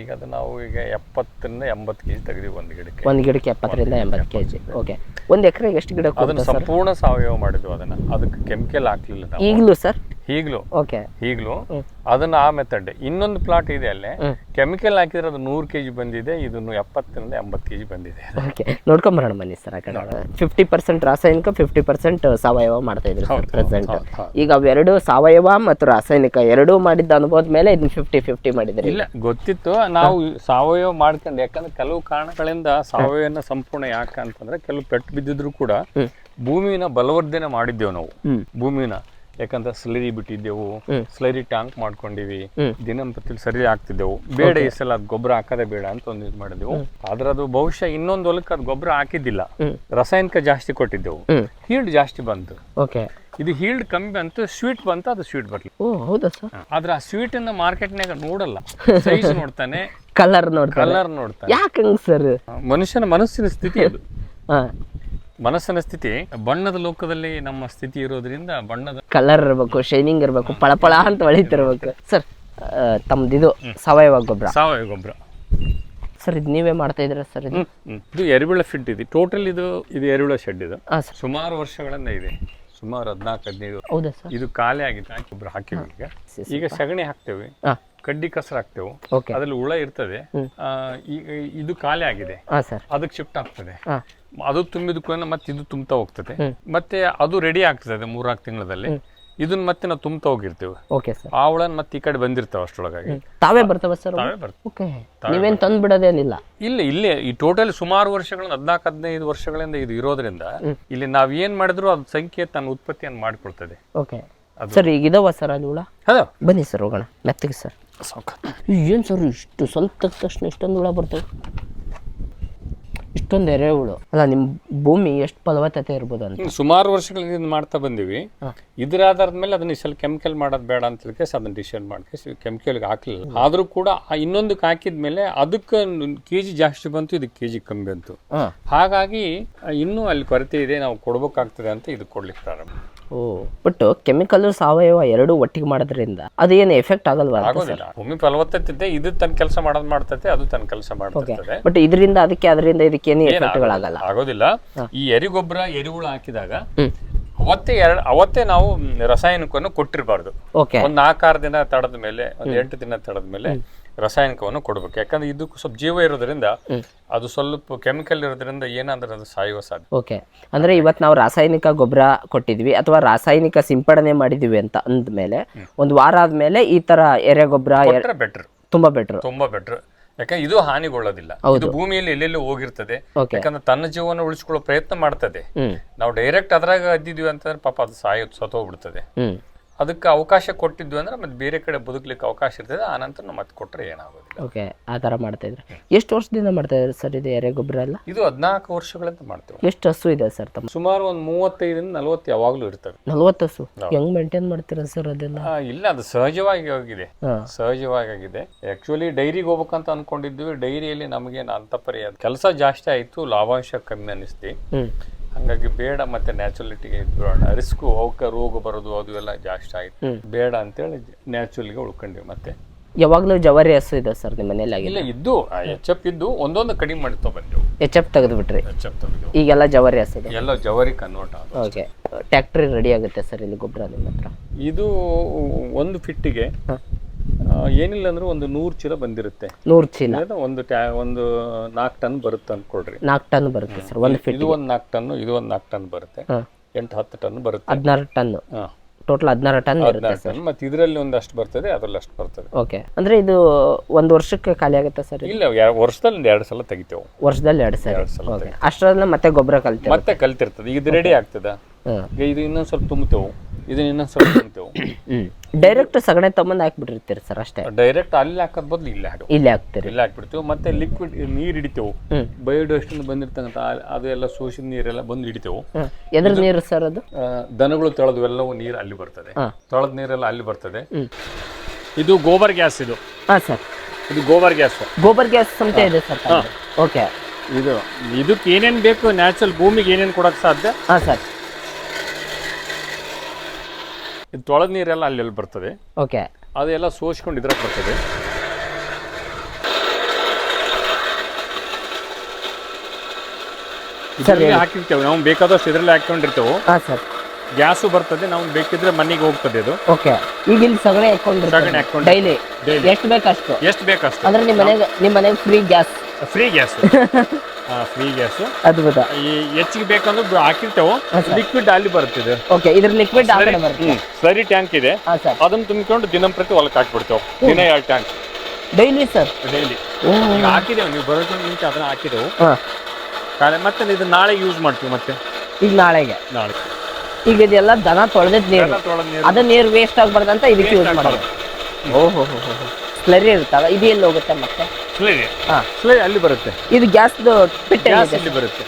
ಈಗ ಅದು ನಾವು ಈಗ ಎಪ್ಪತ್ತರಿಂದ ಎಂಬತ್ತು ಕೆಜಿ ತೆಗೆದಿವಿ ಒಂದು ಗಿಡಕ್ಕೆ. ಒಂದು ಗಿಡಕ್ಕೆ ಎಪ್ಪತ್ತರಿಂದ ಎಂಬತ್ತು ಕೆ ಜಿ ಓಕೆ ಒಂದು ಎಕರೆಗೆ ಎಷ್ಟು ಗಿಡ ಅದನ್ನ ಸಂಪೂರ್ಣ ಸಾವಯವ ಮಾಡಿದ್ವಿ ಅದನ್ನ. ಅದಕ್ಕೆ ಕೆಮಿಕಲ್ ಹಾಕ್ಲಿಲ್ಲ ಈಗಲೂ ಸರ್? ಈಗಲೂ ಓಕೆ. ಈಗಲೂ ಅದನ್ನ ಆ ಮೆಥಡ್ ಇನ್ನೊಂದು ಪ್ಲಾಟ್ ಇದೆ ಅಲ್ಲೇ. ಕೆಮಿಕಲ್ ಹಾಕಿದ್ರೆ ಅದು ನೂರು ಕೆಜಿ ಬಂದಿದೆ ಇದನ್ನು ಎಪ್ಪತ್ತರಿಂದ ಎಂಬತ್ತು ಕೆಜಿ ಬಂದಿದೆ. ಓಕೆ. ನೋಡ್ಕೊಂಬರೋಣ ಬನ್ನಿ ಸರ್ ಆ ಕಡೆ. ಫಿಫ್ಟಿ ಪರ್ಸೆಂಟ್ ರಾಸಾಯನಿಕ ಫಿಫ್ಟಿ ಪರ್ಸೆಂಟ್ ಸಾವಯವ ಮಾಡ್ತಾ ಇದ್ರು ಸರ್ ಪ್ರೆಸೆಂಟ್. ಈಗ ಅವೆರಡು ಸಾವಯವ ಮತ್ತು ರಾಸಾಯನಿಕ ಎರಡೂ ಮಾಡಿದ್ದ ಅನುಭವದ ಮೇಲೆ ಇದನ್ನ ಫಿಫ್ಟಿ ಫಿಫ್ಟಿ ಮಾಡಿದ್ರೆ. ಇಲ್ಲ ಗೊತ್ತಿತ್ತು. ನಾವು ಸಾವಯವ ಮಾಡ್ಕೊಂಡು ಯಾಕಂದ್ರೆ ಕೆಲವು ಕಾರಣಗಳಿಂದ ಸಾವಯವನ ಸಂಪೂರ್ಣ ಯಾಕಂತಂದ್ರೆ ಕೆಲವು ಪೆಟ್ಟು ಬಿದ್ದಿದ್ರು ಕೂಡ. ಭೂಮಿನ ಬಲವರ್ಧನೆ ಮಾಡಿದ್ದೇವೆ ನಾವು. ಭೂಮಿನ. ಯಾಕಂದ್ರೆ ಸ್ಲರಿ ಬಿಟ್ಟಿದ್ದೆವು. ಸ್ಲರಿ ಟ್ಯಾಂಕ್ ಮಾಡ್ಕೊಂಡಿವಿ. ದಿನಂಪ್ರತಿ ಸರಿ ಆಗ್ತಿದ್ದೆವು. ಬೇಡ ಈ ಸಲ ಅದ್ ಗೊಬ್ಬರ ಹಾಕದೇ ಬೇಡ ಅಂತ ಒಂದು ಇದು ಮಾಡಿದೆವು ಆದ್ರೆ ಅದು ಬಹುಶಃ ಇನ್ನೊಂದು ಹೊಲಕ್ಕೆ ಅದು ಗೊಬ್ಬರ ಹಾಕಿದ್ದಿಲ್ಲ. ರಾಸಾಯನಿಕ ಜಾಸ್ತಿ ಕೊಟ್ಟಿದ್ದೆವು. ಹೀಲ್ಡ್ ಜಾಸ್ತಿ ಬಂತು. ಓಕೆ ಇದು ಹೀಲ್ಡ್ ಕಮ್ಮಿ ಬಂತು ಸ್ವೀಟ್ ಬಂತು ಅದು ಸ್ವೀಟ್ ಬರ್ಲಿ ಹೌದಾ ಸರ್ ಆದ್ರೆ ಆ ಸ್ವೀಟ್ ಅನ್ನ ಮಾರ್ಕೆಟ್ನಾಗ ನೋಡಲ್ಲ. ಸೈಜ್ ನೋಡ್ತಾನೆ ಕಲರ್ ನೋಡ್ತಾನೆ. ಕಲರ್ ನೋಡ್ತಾನೆ. ಯಾಕೆ ಸರ್ ಮನುಷ್ಯನ ಮನಸ್ಸಿನ ಸ್ಥಿತಿ ಅದು. ಮನಸ್ಸಿನ ಸ್ಥಿತಿ ಬಣ್ಣದ ಲೋಕದಲ್ಲಿ ನಮ್ಮ ಸ್ಥಿತಿ ಇರೋದ್ರಿಂದ ಬಣ್ಣದ ಕಲರ್ ಇರಬೇಕು ಶೈನಿಂಗ್ ಇರಬೇಕು ಪಳಪಳ ಅಂತ ಹೊಳಿತಿರ್ಬೇಕು. ಸರ್ ತಮ್ದಿದು ಸಾವಯವ ಗೊಬ್ಬರ. ಸಾವಯವ ಗೊಬ್ಬರ. ಸರ್ ಇದು ನೀವೇ ಮಾಡ್ತಾ ಇದ್ದೀರಾ ಸರ್ ಇದು? ಇದು ಎರಿಬಿಳ ಶೆಡ್ ಇದೆ. ಟೋಟಲ್ ಇದು ಇದು ಎರಿಬಿಳ ಶೆಡ್ ಇದು. ಹಾಂ ಸರ್ ಸುಮಾರು ವರ್ಷಗಳಿಂದ ಇದೆ. ಸುಮಾರು ಹದಿನಾಲ್ಕು ಹದಿನೈದು. ಹೌದಾ ಸರ್ ಇದು ಖಾಲಿ ಆಗಿದೆ ಗೊಬ್ಬರ ಹಾಕಿವಿ ಈಗ. ಈಗ ಸಗಣಿ ಹಾಕ್ತೇವೆ. ಹಾಂ. ಕಡ್ಡಿ ಕಸರ ಹಾಕ್ತೇವೆ. ಅದ್ರಲ್ಲಿ ಹುಳ ಇರ್ತದೆ. ಈಗ ಇದು ಖಾಲಿ ಆಗಿದೆ. ಅದಕ್ಕೆ ಶಿಫ್ಟ್ ಆಗ್ತದೆ. ಅದು ತುಂಬಿದಕ್ಕೂ ಮತ್ತೆ ಇದು ತುಂಬ್ತಾ ಹೋಗ್ತದೆ. ಮತ್ತೆ ಅದು ರೆಡಿ ಆಗ್ತದೆ ಮೂರ್ನಾಲ್ಕು ತಿಂಗಳಲ್ಲಿ. ಇದನ್ನ ಮತ್ತೆ ನಾವು ತುಂಬ್ತಾ ಹೋಗಿರ್ತೇವೆ. ಓಕೆ ಸರ್ ಆ ಹುಳ ಮತ್ತೆ ಈ ಕಡೆ ಬಂದಿರ್ತಾವ ಅಷ್ಟರೊಳಗಾಗಿ. ತಾವೇ ಬರ್ತಾವ ಸರ್ ತಾವೇ ಬರ್ತವೆ. ಓಕೆ ನೀವೇನು ತಂದು ಬಿಡೋದೇನಿಲ್ಲ ಇಲ್ಲ ಇಲ್ಲೇ ಈ ಟೋಟಲ್ ಸುಮಾರು ವರ್ಷಗಳಿಂದ ಹದಿನಾಲ್ಕು ಹದಿನೈದು ವರ್ಷಗಳಿಂದ ಇದು ಇರೋದ್ರಿಂದ ಇಲ್ಲಿ ನಾವ್ ಏನ್ ಮಾಡಿದ್ರು ಅದ್ ಸಂಖ್ಯೆ ತನ್ನ ಉತ್ಪತ್ತಿಯನ್ನು ಮಾಡ್ಕೊಳ್ತದೆ. ಓಕೆ ಸರ್ ಈಗ ಇದಾವ ಸರ್ ಅದು ಹುಳ? ಬನ್ನಿ ಸರ್ ಹೋಗೋಣ. ಮೆತ್ತಗೆ ಸರ್ ಸಾಕು. ಏನು ಸರ್ ಇಷ್ಟು ಸ್ವಲ್ಪ ತಕ್ಷಣ ಇಷ್ಟೊಂದು ಹುಳ ಬರ್ತವೆ? ಇಷ್ಟೊಂದು ಎರೆಹುಳು. ಅಲ್ಲ ನಿಮ್ಮ ಭೂಮಿ ಎಷ್ಟು ಫಲವತ್ತತೆ ಇರ್ಬೋದು ಅಂತ ಸುಮಾರು ವರ್ಷಗಳಿಂದ ಮಾಡ್ತಾ ಬಂದಿವಿ. ಇದ್ರ ಆಧಾರದ ಮೇಲೆ ಅದನ್ನ ಈ ಸಲ ಕೆಮಿಕಲ್ ಮಾಡೋದು ಬೇಡ ಅಂತ ಹೇಳಿ ಅದನ್ನ ಡಿಸೈಡ್ ಮಾಡಿ ಕೆಮಿಕಲ್ಗೆ ಹಾಕ್ಲಿಲ್ಲ. ಆದ್ರೂ ಕೂಡ ಆ ಹಾಕಿದ ಮೇಲೆ ಅದಕ್ಕೆ ಕೆ ಜಿ ಜಾಸ್ತಿ ಬಂತು ಇದಕ್ಕೆ ಕೆ ಜಿ ಕಮ್ಮಿ ಬಂತು. ಹಾಗಾಗಿ ಇನ್ನೂ ಅಲ್ಲಿ ಕೊರತೆ ಇದೆ ನಾವು ಕೊಡ್ಬೇಕಾಗ್ತದೆ ಅಂತ ಇದು ಕೊಡ್ಲಿಕ್ಕೆ ಪ್ರಾರಂಭ. ಓ ಬಟ್ ಕೆಮಿಕಲ್ ಸಾವಯವ ಎರಡು ಒಟ್ಟಿಗೆ ಮಾಡೋದ್ರಿಂದ ಅದೇನು ಎಫೆಕ್ಟ್ ಆಗಲ್ವಾ ಆಗೋದಿಲ್ಲ. ಭೂಮಿ ಫಲವತ್ತತೆ ಇದೆ ತನ್ನ ಕೆಲಸ ಮಾಡೋದು ಮಾಡ್ತೈತೆ ಅದು ತನ್ನ ಕೆಲಸ ಮಾಡ್ತೈತೆ. ಬಟ್ ಇದರಿಂದ ಅದಕ್ಕೆ ಅದರಿಂದ ಇದಕ್ಕೆ ಏನು ಎಫೆಕ್ಟ್ಗಳಾಗಲ್ಲ ಆಗೋದಿಲ್ಲ. ಈ ಎರಿಗೊಬ್ಬರ ಎರಿಹುಳ ಹಾಕಿದಾಗ ಅವತ್ತೇ ಎರಡು ಅವತ್ತೇ ನಾವು ರಾಸಾಯನಿಕವನ್ನು ಕೊಟ್ಟಿರಬಾರ್ದು. ಒಂದ್ ನಾಲ್ಕಾರು ದಿನ ತಡದ ಮೇಲೆ ಒಂದ್ ಎಂಟು ದಿನ ತಡದ ಮೇಲೆ ರಾಸಾಯನಿಕವನ್ನು ಕೊಡಬೇಕು. ಯಾಕಂದ್ರೆ ಇದು ಸ್ವಲ್ಪ ಜೀವ ಇರೋದ್ರಿಂದ ಅದು ಸ್ವಲ್ಪ ಕೆಮಿಕಲ್ ಇರೋದ್ರಿಂದ ಏನಾದ್ರೆ ಅದು ಸಾಯುವ ಸಾಧ್ಯ. ಓಕೆ. ಅಂದ್ರೆ ಇವತ್ತು ನಾವು ರಾಸಾಯನಿಕ ಗೊಬ್ಬರ ಕೊಟ್ಟಿದ್ವಿ ಅಥವಾ ರಾಸಾಯನಿಕ ಸಿಂಪಡಣೆ ಮಾಡಿದ್ವಿ ಅಂತ ಅಂದ್ಮೇಲೆ ಒಂದು ವಾರ ಆದ್ಮೇಲೆ ಈ ತರ ಎರೆ ಗೊಬ್ಬರ ಬೆಟರ್ ತುಂಬಾ ಬೆಟರ್ ತುಂಬಾ ಬೆಟರ್ ಯಾಕಂದ್ರೆ ಇದು ಹಾನಿಗೊಳ್ಳೋದಿಲ್ಲ. ಇದು ಭೂಮಿಯಲ್ಲಿ ಎಲ್ಲೆಲ್ಲಿ ಹೋಗಿರ್ತದೆ. ಯಾಕಂದ್ರೆ ತನ್ನ ಜೀವನ ಉಳಿಸಿಕೊಳ್ಳೋ ಪ್ರಯತ್ನ ಮಾಡ್ತದೆ. ನಾವು ಡೈರೆಕ್ಟ್ ಅದ್ರಾಗ ಅದ್ದಿದ್ವಿ ಅಂತಂದ್ರೆ ಪಾಪ ಅದು ಸಾಯೋದು ಸತ್ತೋಗ್ಬಿಡ್ತದೆ. ಅದಕ್ಕೆ ಅವಕಾಶ ಕೊಟ್ಟಿದ್ವಿ ಅಂದ್ರೆ ಮತ್ತೆ ಬೇರೆ ಕಡೆ ಬದುಕಲಿಕ್ಕೆ ಅವಕಾಶ ಇರ್ತದೆ. ಆ ನಂತರ ಮತ್ತೆ ಕೊಟ್ಟರೆ ಏನಾಗೋದಿಲ್ಲ. ಓಕೆ ಆ ಥರ ಮಾಡ್ತಾ ಇದ್ರೆ. ಎಷ್ಟು ವರ್ಷದಿಂದ ಮಾಡ್ತಾ ಇದ್ದಾರೆ ಸರ್ ಇದು ಎರೆ ಗೊಬ್ಬರ ಎಲ್ಲ? ಇದು ಹದಿನಾಲ್ಕು ವರ್ಷಗಳಿಂದ ಮಾಡ್ತೇವೆ. ಎಷ್ಟು ಹಸು ಇದೆ ಸರ್ ತಮ್ಮ? ಸುಮಾರು ಒಂದು ಮೂವತ್ತೈದರಿಂದ ನಲವತ್ತು ಯಾವಾಗಲೂ ಇರ್ತವೆ ನಲವತ್ತು ಹಸು? ಹೆಂಗ್ ಮೇಂಟೈನ್ ಮಾಡ್ತೀರಾ ಸರ್ ಅದೆಲ್ಲ? ಆ, ಇಲ್ಲ ಅದು ಸಹಜವಾಗಿ ಆಗಿದೆ. ಹಾ. ಸಹಜವಾಗಿ ಆಗಿದೆ. ಆಕ್ಚುಲಿ ಡೈರಿಗೆ ಹೋಗ್ಬೇಕಂತ ಅನ್ಕೊಂಡಿದ್ವಿ. ಡೈರಿಯಲ್ಲಿ ನಮಗೆ ಅಂತ ಪರಿ ಕೆಲಸ ಜಾಸ್ತಿ ಆಯಿತು ಲಾಭಾಂಶ ಕಮ್ಮಿ ಅನಿಸ್ತಿ ಹ್ಮ್. ಹಂಗಾಗಿ ಬೇಡ ಮತ್ತೆ ನ್ಯಾಚುರಲಿಟಿಗೆ ಇದ್ಬಿಡೋಣ. ರಿಸ್ಕು ಅವಕ್ಕೆ ರೋಗ ಬರೋದು ಅದು ಎಲ್ಲ ಜಾಸ್ತಿ ಆಯ್ತು. ಬೇಡ ಅಂತೇಳಿ ನ್ಯಾಚುರಲ್ಗೆ ಉಳ್ಕೊಂಡ್ವಿ ಮತ್ತೆ. ಯಾವಾಗಲೂ ಜವಾರಿ ಹಸು ಇದೆ ಸರ್ ನಿಮ್ಮ ಮನೆಯಲ್ಲಿ ಆಗಿಲ್ಲ. ಇಲ್ಲ ಇದ್ದು ಎಚ್ ಎಫ್ ಇದ್ದು ಒಂದೊಂದು ಕಡಿಮೆ ಮಾಡ್ತಾ ಬಂದೆವು. ಎಚ್ ಎಫ್ ತೆಗೆದುಬಿಟ್ರಿ. ಎಚ್ ಎಫ್ ತೆಗೆದೆವು. ಈಗೆಲ್ಲ ಜವಾರಿ ಹಸು ಇದೆ. ಎಲ್ಲ ಜವಾರಿ ಕನ್ವರ್ಟ್ ಆದ ಓಕೆ. ಟ್ಯಾಕ್ಟ್ರಿ ರೆಡಿ ಆಗುತ್ತೆ ಸರ್ ಇಲ್ಲಿ ಗೊಬ್ಬರ ನಿಮ್ಮ ಹತ್ರ? ಇದು ಒಂದು ಫಿಟ್ಟಿಗೆ ಏನಿಲ್ಲ ಅಂದ್ರೆ ಒಂದು ನೂರು ಚೀಲ ಬಂದಿರುತ್ತೆ. ನೂರು ಚೀಲ. ಒಂದು ಟ್ಯಾ ಒಂದು ನಾಲ್ಕು ಟನ್ ಬರುತ್ತೆ ಅನ್ಕೊಳ್ರಿ. ನಾಲ್ಕು ಟನ್ ಬರುತ್ತೆ ಸರ್ ಒಂದು ಫಿಟ್ ಇದು ಒಂದು ನಾಲ್ಕು ಟನ್ ಇದು ಒಂದು ನಾಲ್ಕು ಟನ್ ಬರುತ್ತೆ. ಎಂಟು ಹತ್ತು ಟನ್ ಬರುತ್ತೆ. ಹದಿನಾರು ಟನ್. ಟೋಟಲ್ ಹದಿನಾರು ಟನ್ ಇರುತ್ತೆ ಸರ್. ಮತ್ತೆ ಇದರಲ್ಲಿ ಒಂದಷ್ಟು ಬರ್ತದೆ ಅದ್ರಲ್ಲಿ ಅಷ್ಟು ಬರ್ತದೆ. ಓಕೆ. ಅಂದ್ರೆ ಇದು ಒಂದು ವರ್ಷಕ್ಕೆ ಖಾಲಿ ಆಗುತ್ತೆ ಸರ್ ಇಲ್ಲ ವರ್ಷದಲ್ಲಿ ಒಂದು ಎರಡು ಸಲ ತೆಗಿತೇವೆ. ವರ್ಷದಲ್ಲಿ ಎರಡು ಸಲ. ಅಷ್ಟರಲ್ಲ ಮತ್ತೆ ಗೊಬ್ಬರ ಕಲ್ತಿ ಮತ್ತೆ ಕಲ್ತಿರ್ತದೆ. ಇದು ರೆಡಿ ಆಗ್ತದೆ. ಇದು ಇನ್ನೊಂದು ಸ್ವಲ್ಪ ತುಂಬುತ್ತೇವೆ ಇದನ್ನ ಇನ್ನೊಂದು ಸ್ವಲ್ಪ ಹ್ಮ್. ಡೈರೆಕ್ಟ್ ಸಗಣಿ ತಗೊಂಡ್ ಹಾಕ್ಬಿಟ್ಟಿರ್ತೀರಿ ಸರ್ ಅಷ್ಟೇ. ಡೈರೆಕ್ಟ್ ಅಲ್ಲಿ ಹಾಕೋದ್ ಬದಲು ಇಲ್ಲಿ ಹಾಕೋ ಇಲ್ಲಿ ಹಾಕ್ತೀರಿ. ಇಲ್ಲಿ ಹಾಕ್ಬಿಡ್ತೇವೆ. ಮತ್ತೆ ಲಿಕ್ವಿಡ್ ನೀರು ಹಿಡಿತೇವೆ. ಬಯೋಡಸ್ಟ್ ಬಂದಿರ್ತಕ್ಕಂಥ ಅದೆಲ್ಲ ಅದು ಎಲ್ಲ ಸೋಸಿದ ನೀರೆಲ್ಲ ಬಂದು ಹಿಡಿತೇವೆ. ಎದ್ರ ನೀರು ಸರ್ ಅದು? ದನಗಳು ತೊಳೆದು ಎಲ್ಲವೂ ನೀರು ಅಲ್ಲಿ ಬರ್ತದೆ. ತೊಳೆದ ನೀರೆಲ್ಲ ಅಲ್ಲಿ ಬರ್ತದೆ. ಇದು ಗೋಬರ್ ಗ್ಯಾಸ್ ಇದು. ಹಾಂ ಸರ್. ಇದು ಗೋಬರ್ ಗ್ಯಾಸ್. ಗೋಬರ್ ಗ್ಯಾಸ್ ಅಂತ ಇದೆ ಸರ್ ಓಕೆ ಇದು ಇದಕ್ಕೆ ಏನೇನು ಬೇಕು? ನ್ಯಾಚುರಲ್ ಭೂಮಿಗೆ ಏನೇನು ಕೊಡಕ್ಕೆ ಸಾಧ್ಯ? ಹಾಂ ಸರ್. ಇದು ತೊಳೆದ ನೀರೆಲ್ಲ ಅಲ್ಲೆಲ್ಲ ಬರ್ತದೆ. ಓಕೆ. ಅದೆಲ್ಲ ಸೋಸ್ಕೊಂಡು ಇದ್ರಾಗ ಬರ್ತದೆ. ಇದರಲ್ಲಿ ಹಾಕಿರ್ತೇವೆ. ನಾವು ಬೇಕಾದಷ್ಟು ಇದರಲ್ಲಿ ಹಾಕೊಂಡಿರ್ತೇವೆ ಹಾ ಸರ್. ಗ್ಯಾಸು ಬರ್ತದೆ ನಾವು ಬೇಕಿದ್ರೆ ಮನೆಗೆ ಹೋಗ್ತದೆ ಇದು ಓಕೆ. ಈಗ ಇಲ್ಲಿ ಸಗಣಿ ಸಗಣಿ ಹಾಕ್ಕೊಂಡು ಡೈಲಿ. Daily. ಎಷ್ಟು ಬೇಕಷ್ಟು? ಎಷ್ಟು ಬೇಕಷ್ಟು? ಅಂದ್ರೆ ನಿಮ್ಮ ಮನೆಗೆ ನಿಮ್ಮ ಮನೆಗೆ free gas. Free gas. Free gas ಅದ್ಭುತ. ಈ ಹೆಚ್ಚಿಗೆ ಬೇಕಂದ್ರೆ ಹಾಕಿರ್ತೇವೆ. ಲಿಕ್ವಿಡ್ ಅಲ್ಲಿ ಇದು ಓಕೆ ಇದ್ರ ಲಿಕ್ವಿಡ್ ಆ ಕಡೆ ಬರುತ್ತೆ. ಹ್ಮ್ ಟ್ಯಾಂಕ್ ಇದೆ. ಹಾಂ ಸರ್. ಅದನ್ನ ತುಂಬಿಕೊಂಡು ದಿನಂಪ್ರತಿ ಹೊಲಕ್ಕೆ ಹಾಕ್ಬಿಡ್ತೇವೆ. ದಿನ ಎರಡು ಟ್ಯಾಂಕ್ ಡೈಲಿ ಸರ್ ಡೈಲಿ ಈಗ ಹಾಕಿದ್ದೇವೆ ನೀವು ಬರೋದು ಮುಂಚೆ ಅದನ್ನ ಹಾಕಿದೆವು ಹಾಂ. ಕಾಲೆ ಮತ್ತೆ ಇದು ನಾಳೆ ಯೂಸ್ ಮಾಡ್ತೀವಿ ಮತ್ತೆ. ಈಗ ನಾಳೆಗೆ? ನಾಳೆ. ಈಗ ಇದೆಲ್ಲ ದನ ತೊಳೆದಿದ್ ನೀರು. ತೊಳೆದ ನೀರು. ಅದು ನೀರು ವೇಸ್ಟ್ ಆಗ್ಬಾರ್ದಂತ ಇದಕ್ಕೆ ಯೂಸ್ ಮಾಡೋದು. ಓಹೋ ಹೋ ಹೋ. ಸ್ಲರಿ ಇರ್ತಾವ ಇದು ಎಲ್ಲಿ ಹೋಗುತ್ತೆ ಮತ್ತೆ? ಸ್ಲರಿ ಹಾ. ಸ್ಲರಿ ಅಲ್ಲಿ ಬರುತ್ತೆ. ಇದು ಗ್ಯಾಸ್ದು ಫಿಟ್ ಗ್ಯಾಸ್ ಎಲ್ಲಿದೆ ಇಲ್ಲಿ ಬರುತ್ತೆ.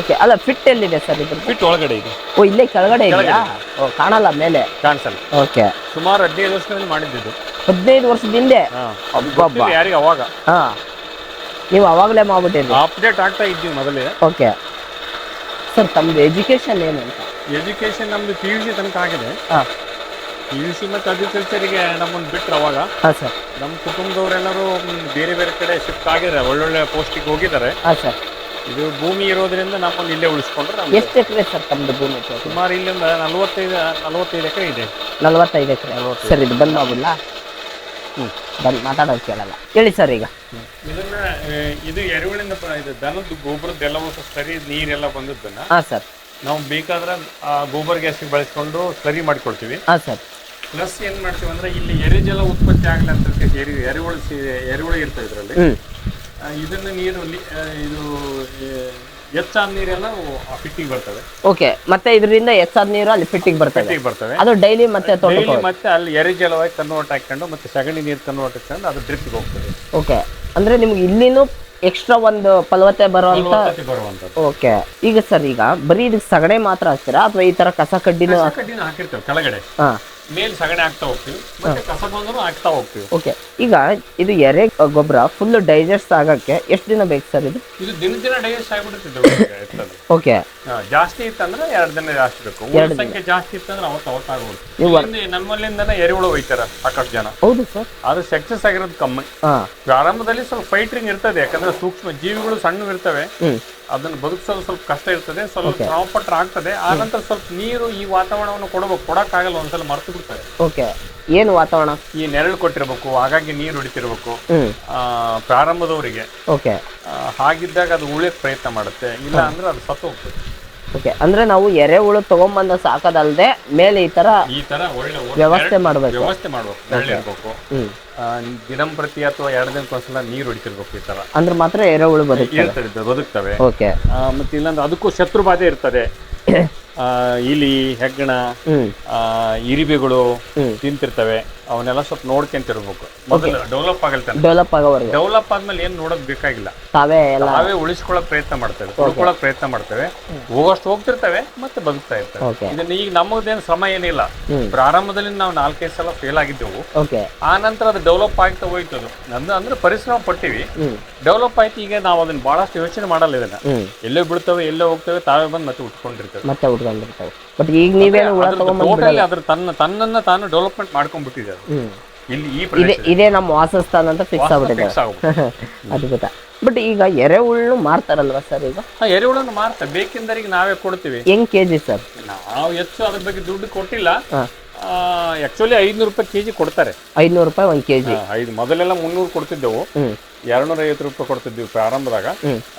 ಓಕೆ ಅಲ್ಲ ಫಿಟ್ ಎಲ್ಲಿದೆ ಸರ್ ಇದು ಫಿಟ್ ಒಳಗಡೆ ಇದೆ. ಓ ಇಲ್ಲೇ ಕೆಳಗಡೆ ಇದೆಯಾ? ಓ ಕಾಣಲ್ಲ ಮೇಲೆ. ಕಾಣಿಸಲ್ಲ. ಓಕೆ ಸುಮಾರು ಹದಿನೈದು ವರ್ಷದಿಂದ ಮಾಡಿದ್ದು ಹದಿನೈದು ವರ್ಷದ ಹಿಂದೆ? ಅಬ್ಬಬ್ಬ. ಯಾರಿಗೆ ಅವಾಗ. ಹಾ. ನೀವು ಅವಾಗಲೇ ಮಾಡ್ಬಿಟ್ಟಿರಿ ಅಪ್ಡೇಟ್ ಆಗ್ತಾ ಇದ್ದೀವಿ ಮೊದಲೇ. ಓಕೆ ಸರ್ ತಮ್ಮದು ಎಜುಕೇಶನ್ ಏನು ಅಂತ? ಎಜುಕೇಶನ್ ನಮ್ದು ಪಿ ಯು ಸಿ ತನಕ ಆಗಿದೆ. ಹಾ. ಪಿ ಯು ಸಿ ಮತ್ತು ಅಗ್ರಿಕಲ್ಚರಿಗೆ ನಮ್ಮನ್ನು ಬಿಟ್ರು ಅವಾಗ. ಹಾಂ ಸರ್. ನಮ್ಮ ಕುಟುಂಬದವರೆಲ್ಲರೂ ಬೇರೆ ಬೇರೆ ಕಡೆ ಶಿಫ್ಟ್ ಆಗಿದ್ದಾರೆ ಒಳ್ಳೊಳ್ಳೆ ಪೋಸ್ಟಿಗೆ ಹೋಗಿದ್ದಾರೆ. ಹಾಂ ಸರ್. ಇದು ಭೂಮಿ ಇರೋದ್ರಿಂದ ನಮ್ಮನ್ನು ಇಲ್ಲೇ ಉಳಿಸ್ಕೊಂಡ್ರೆ ನಮ್ಗೆ ಎಷ್ಟು ಎಕರೆ ಸರ್ ತಮ್ಮದು ಭೂಮಿ? ಸುಮಾರು ಇಲ್ಲಿಂದ ನಲವತ್ತೈದು ನಲವತ್ತೈದು ಎಕರೆ ಇದೆ. ನಲವತ್ತೈದು ಎಕರೆ. ಸರ್ ಇದು ಬಂದು ಮಾಡ್ಬಿಡ್ಲಾ ಹ್ಞೂ ಬಂದು ಮಾತಾಡೋದು ಕೇಳಲ್ಲ. ಹೇಳಿ ಸರ್ ಈಗ. ಇದನ್ನ ಆ, ಇದು ಎರೆಹುಳಿಂದ ಬ- ಇದು ದನದ ಗೊಬ್ಬರದ್ದೆಲ್ಲವೂ ಸರಿ ನೀರೆಲ್ಲ ಬಂದದ್ದನ್ನ? ಹಾಂ ಸರ್. ನಾವು ಬೇಕಾದ್ರೆ ಆ ಗೋಬರ್ ಗ್ಯಾಸಿಗೆ ಬಳಸ್ಕೊಂಡು ಸರಿ ಮಾಡ್ಕೊಳ್ತೀವಿ. ಹಾಂ ಸರ್. ಪ್ಲಸ್ ಏನ್ ಮಾಡ್ತೀವಿ ಅಂದ್ರೆ ಇಲ್ಲಿ ಎರೆಜಲ ಉತ್ಪತ್ತಿ ಆಗಲಿ ಅಂತ ಹೇಳಿ ಎರೆ ಎರೆಹುಳು ಸಿ- ಎರೆಹುಳು ಇರ್ತದೆ ಇದರಲ್ಲಿ. ಹ್ಞೂ ಇದನ್ನ ನೀರು ಲಿ- ಆ, ಇದು ಹೆಚ್ಚಾದ ನೀರೆಲ್ಲ ಫಿಟ್ಟಿಗೆ ಬರ್ತವೆ ಓಕೆ ಮತ್ತೆ ಇದರಿಂದ ಹೆಚ್ಚಾದ ನೀರು ಅಲ್ಲಿ ಫಿಟ್ಟಿಗೆ ಬರ್ತದೆ. ಫಿಟ್ಟಿಗೆ ಬರ್ತವೆ ಅದು ಡೈಲಿ ಮತ್ತೆ ತೋಟಕ್ಕೆ ಡೈಲಿ ಮತ್ತೆ ಅಲ್ಲಿ ಎರೆಜಲವಾಗಿ ಕನ್ವರ್ಟ್ ಹಾಕೊಂಡು ಮತ್ತೆ ಸಗಣಿ ನೀರು ಕನ್ವರ್ಟ್ ಹಾಕೊಂಡು ಅದು ಡ್ರಿಪ್ಗೆ ಹೋಗ್ತದೆ. ಓಕೆ ಅಂದ್ರೆ ನಿಮ್ಗೆ ಇಲ್ಲಿನೂ ಎಕ್ಸ್ಟ್ರಾ ಒಂದು ಫಲವತ್ತೆ ಬರುವಂತ ಓಕೆ. ಈಗ ಸರ್ ಈಗ ಬರೀ ಇದಕ್ಕೆ ಸಗಣಿ ಮಾತ್ರ ಹಾಕ್ತೀರಾ? ಅಥವಾ ಈ ತರ ಕಸ ಕಡ್ಡಿನೂ ಕಸ ಕಡ್ಡಿನ ಹಾಕಿರ್ತೇವೆ ಕೆಳಗಡೆ. ಹಾ. ಮೇಲ್ ಸಗಣಿ ಹಾಕ್ತಾ ಹೋಗ್ತೀವಿ ಮತ್ತೆ ಕಸ ಬಂದರೂ ಹಾಕ್ತಾ ಹೋಗ್ತೀವಿ. ಓಕೆ ಈಗ ಇದು ಎರೆ ಗೊಬ್ಬರ ಫುಲ್ ಡೈಜೆಸ್ಟ್ ಆಗಕ್ಕೆ ಎಷ್ಟು ದಿನ ಬೇಕು ಸರ್ ಇದು? ಇದು ದಿನ ದಿನ ಡೈಜೆಸ್ಟ್ ಆಗ್ಬಿಡುತ್ತೆ ಓಕೆ. ಜಾಸ್ತಿ ಇತ್ತಂದ್ರೆ ಎರಡು ದಿನ ಜಾಸ್ತಿ ಬೇಕು. ಎರಡು ಸಂಖ್ಯೆ ಜಾಸ್ತಿ ಇತ್ತಂದ್ರೆ ಅವತ್ತು ಅವತ್ತು ಆಗೋದು ನಮ್ಮಲ್ಲಿಂದನೇ ಎರೆಹುಳು ಒಯ್ತಾರ ಸಾಕಷ್ಟು ಜನ. ಹೌದು ಸರ್. ಅದು ಸಕ್ಸಸ್ ಆಗಿರೋದು ಕಮ್ಮಿ. ಪ್ರಾರಂಭದಲ್ಲಿ ಸ್ವಲ್ಪ ಫೈಟ್ರಿಂಗ್ ಇರ್ತದೆ ಯಾಕಂದ್ರೆ ಸೂಕ್ಷ್ಮ ಜೀವಿಗಳು ಸಣ್ಣ ಇರ್ತವೆ. ಅದನ್ನು ಬದುಕಿಸೋದು ಸ್ವಲ್ಪ ಕಷ್ಟ ಇರ್ತದೆ ಸ್ವಲ್ಪ ಪಟ್ರೆ ಆಗ್ತದೆ. ಆ ನಂತರ ಸ್ವಲ್ಪ ನೀರು ಈ ವಾತಾವರಣವನ್ನು ಕೊಡಬೇಕು. ಕೊಡಕ್ಕಾಗಲ್ಲ ಒಂದ್ಸಲ ಮರ್ತು ಬಿಡ್ತಾರೆ. ಓಕೆ ಏನು ವಾತಾವರಣ? ಈ ನೆರಳು ಕೊಟ್ಟಿರ್ಬೇಕು ಹಾಗಾಗಿ ನೀರು ಹೊಡಿತಿರ್ಬೇಕು. ಆ, ಪ್ರಾರಂಭದವರಿಗೆ. ಓಕೆ ಹಾಗಿದ್ದಾಗ ಅದು ಉಳಿಯಕ್ ಪ್ರಯತ್ನ ಮಾಡುತ್ತೆ. ಇಲ್ಲ ಅಂದ್ರೆ ಅದು ಸತ್ತು ಹೋಗ್ತದೆ ಓಕೆ ಅಂದ್ರೆ ನಾವು ಎರೆಹುಳು ತಗೊಂಬಂದ ಸಾಕೋದಲ್ದೆ ಮೇಲೆ ಈ ತರ ಈ ತರ ಒಳ್ಳೆ ವ್ಯವಸ್ಥೆ ಮಾಡಬೇಕು. ವ್ಯವಸ್ಥೆ ಮಾಡ್ಬೇಕು ಇರ್ಬೇಕು. ಆ, ದಿನಂಪ್ರತಿ ಅಥವಾ ಎರಡು ದಿನಕ್ಕೊಂದ್ಸಲ ನೀರು ಹೊಡಿತಿರ್ಬೇಕು ಈ ತರ. ಅಂದ್ರೆ ಮಾತ್ರ ಎರೆಹುಳು ಇರ್ತದೆ ಇದು ಬದುಕ್ತವೆ. ಓಕೆ ಆ, ಮತ್ತೆ ಇಲ್ಲಾಂದ್ರೆ ಅದಕ್ಕೂ ಶತ್ರು ಬಾಧೆ ಇರ್ತದೆ. ಆ, ಇಲಿ ಹೆಗ್ಗಣ ಹ್ಮ್. ಆ, ಇರಿಬೆಗಳು. ತಿಂತಿರ್ತವೆ. ಅವನ್ನೆಲ್ಲ ಸ್ವಲ್ಪ ನೋಡ್ಕೊಂತಿರ್ಬೇಕು ಮೊದಲು ಡೆವಲಪ್ ಆಗಲ್ತಾನೆ? ಡೆವಲಪ್ ಆಗೋವರೆಗೆ. ಡೆವಲಪ್ ಆದ್ಮೇಲೆ ಏನ್ ನೋಡಕ್ ಬೇಕಾಗಿಲ್ಲ. ತಾವೇ ಎಲ್ಲ ನಾವೇ ಪ್ರಯತ್ನ ಮಾಡ್ತೇವೆ ಉಳ್ಕೊಳಕ್ ಪ್ರಯತ್ನ ಮಾಡ್ತೇವೆ. ಹೋಗೋಷ್ಟು ಹೋಗ್ತಿರ್ತವೆ ಮತ್ತೆ ಬದುಕ್ತಾ ಇರ್ತವೆ. ಇದನ್ನ ಈಗ ನಮ್ಮದೇನು ಶ್ರಮ ಏನಿಲ್ಲ. ಪ್ರಾರಂಭದಲ್ಲಿ ನಾವು ನಾಲ್ಕೈದು ಸಲ ಫೇಲ್ ಆಗಿದ್ದೆವು. ಆ ನಂತರ ಅದು ಡೆವಲಪ್ ಆಗ್ತಾ ಹೋಯ್ತು ಅದು. ನಂದು ಅಂದ್ರೆ ಪರಿಶ್ರಮ ಪಟ್ಟಿವಿ ಡೆವಲಪ್ ಆಯ್ತು ಈಗ ನಾವು ಅದನ್ನ ಬಹಳಷ್ಟು ಯೋಚನೆ ಮಾಡಲ್ಲ ಇದನ್ನ. ಎಲ್ಲೇ ಬಿಡ್ತವೆ ಎಲ್ಲೇ ಹೋಗ್ತವೆ ತಾವೇ ಬಂದು ಮತ್ತೆ ಉಟ್ಕೊಂಡಿರ್ತೇವೆ. ಮತ್ತೆ ಉಟ್ಕೊಂಡಿರ್ತಾವೆ. ಬಟ್ ಈಗ ನೀವೇನು ಹುಳ ಟೋಟಲಿ ಅದ್ರ ತನ್ನ ತನ್ನನ್ನ ತಾನು ಡೆವಲಪ್ಮೆಂಟ್ ಮಾಡ್ಕೊಂಡ್ಬಿಟ್ಟಿದೆ ಅದು. ಇಲ್ಲಿ ಈ ಇದೇ ನಮ್ಮ ವಾಸಸ್ಥಾನ ಅಂತ ಫಿಕ್ಸ್ ಆಗ್ಬಿಟ್ಟಿದೆ. ಅದು ಗೊತ್ತಾ? ಅದ್ಭುತ ಬಟ್ ಈಗ ಎರೆಹುಳು ಮಾರ್ತಾರಲ್ವಾ ಸರ್ ಈಗ? ಎರೆಹುಳನ್ನು ಮಾರ್ತಾ ಬೇಕೆಂದರಿಗೆ ನಾವೇ ಕೊಡ್ತೀವಿ. ಹೆಂಗ್ ಕೆಜಿ ಸರ್ ನಾವು ಹೆಚ್ಚು ಅದ್ರ ಬಗ್ಗೆ ದುಡ್ಡು ಕೊಟ್ಟಿಲ್ಲ. ಆಕ್ಚುಲಿ ಐದ್ನೂರು ರೂಪಾಯಿ ಕೆಜಿ ಕೊಡ್ತಾರೆ. ಐದ್ನೂರು ರೂಪಾಯಿ ಒಂದು ಕೆಜಿ. ಹಾ, ಐದು ಮೊದಲೆಲ್ಲ ಮುನ್ನೂರು ಕೊಡ್ತಿದ್ದೆವು. ಹ್ಮ್. ಎರಡ್ನೂರ ಐವತ್ತು ರೂಪಾಯಿ ಕೊಡ್ತಿದ್ದೀವಿ ಪ್ರಾರಂಭದಾಗ.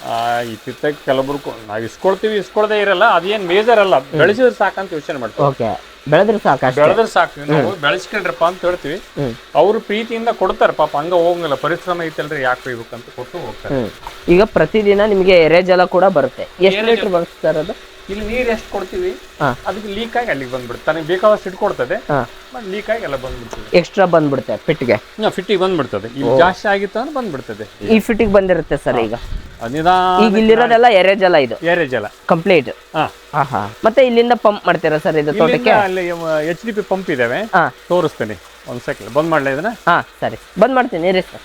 ಆ, ಇತ್ತಿತ್ತಾಗಿ ಕೆಲವರು ಕೊ- ನಾವು ಇಸ್ಕೊಳ್ತೀವಿ ಇಸ್ಕೊಳ್ದೇ ಇರಲ್ಲ ಅದೇನ್ ಮೇಜರ್ ಅಲ್ಲ. ಬೆಳೆಸಿದ್ರೆ ಸಾಕಂತ ಯೋಚನೆ ಮಾಡ್ತೀವಿ. ಓಕೆ. ಬೆಳೆದ್ರೆ ಸಾಕಷ್ಟು ಬೆಳೆದ್ರೆ ಸಾಕು. ನಾವು ಬೆಳೆಸ್ಕೊಂಡ್ರಪ್ಪ ಅಂತ ಹೇಳ್ತೀವಿ. ಹ್ಮ್. ಅವರು ಪ್ರೀತಿಯಿಂದ ಕೊಡ್ತಾರೆ. ಪಾಪ ಹಂಗ ಹೋಗಂಗಿಲ್ಲ ಪರಿಶ್ರಮ ಐತಲ್ರಿ ಯಾಕೆ ಹೋಗ್ಬೇಕಂತ ಕೊಟ್ಟು ಹೋಗ್ತಾರೆ. ಹ್ಮ್. ಈಗ ಪ್ರತಿದಿನ ನಿಮಗೆ ಎರೆಜಲ ಕೂಡ ಬರುತ್ತೆ. ಎಷ್ಟು ಲೀಟರ್ ಬರುತ್ತೆ ಸರ್ ಅದು ಇಲ್ಲಿ ನೀರು ಎಷ್ಟು ಕೊಡ್ತೀವಿ. ಅದಕ್ಕೆ ಲೀಕ್ ಆಗಿ ಅಲ್ಲಿಗೆ ಬಂದ್ಬಿಡುತ್ತೆ. ತನಗೆ ಬೇಕಾದಷ್ಟು ಇಟ್ಕೊಡ್ತದೆ ಕೊಡ್ತದೆ ಮತ್ತೆ ಲೀಕ್ ಆಗಿ ಎಲ್ಲ ಬಂದ್ಬಿಡ್ತದೆ. ಎಕ್ಸ್ಟ್ರಾ ಬಂದ್ಬಿಡುತ್ತೆ ಫಿಟ್ಗೆ? ಫಿಟ್ಟಿಗೆ ಬಂದ್ಬಿಡ್ತದೆ. ಇಲ್ಲಿ ಜಾಸ್ತಿ ಆಗಿತ್ತು ಅಂದ್ರೆ ಬಂದ್ಬಿಡ್ತದೆ. ಈ ಫಿಟ್ಟಿಗೆ ಬಂದಿರುತ್ತೆ ಸರ್ ಈಗ? ಈಗ ಇಲ್ಲಿರೋದೆಲ್ಲ ಎರೆಜಲ ಇದು? ಎರೆ ಜಲ. ಕಂಪ್ಲೀಟ್ ಮತ್ತೆ ಇಲ್ಲಿಂದ ಪಂಪ್ ಮಾಡ್ತೀರಾ ಸರ್ ಇದು ತೋಟಕ್ಕೆ? ಎಚ್ ಡಿ ಪಿ ಪಂಪ್ ಇದಾವೆ. ತೋರಿಸ್ತೇನೆ. ಒಂದ್ ಸೆಕೆಂಡ್ ಬಂದ್ ಮಾಡ್ಲಾ ಇದನ್ನ? ಹಾ ಸರಿ. ಬಂದ್ ಮಾಡ್ತೀನಿ ಇರಿ ಸರ್.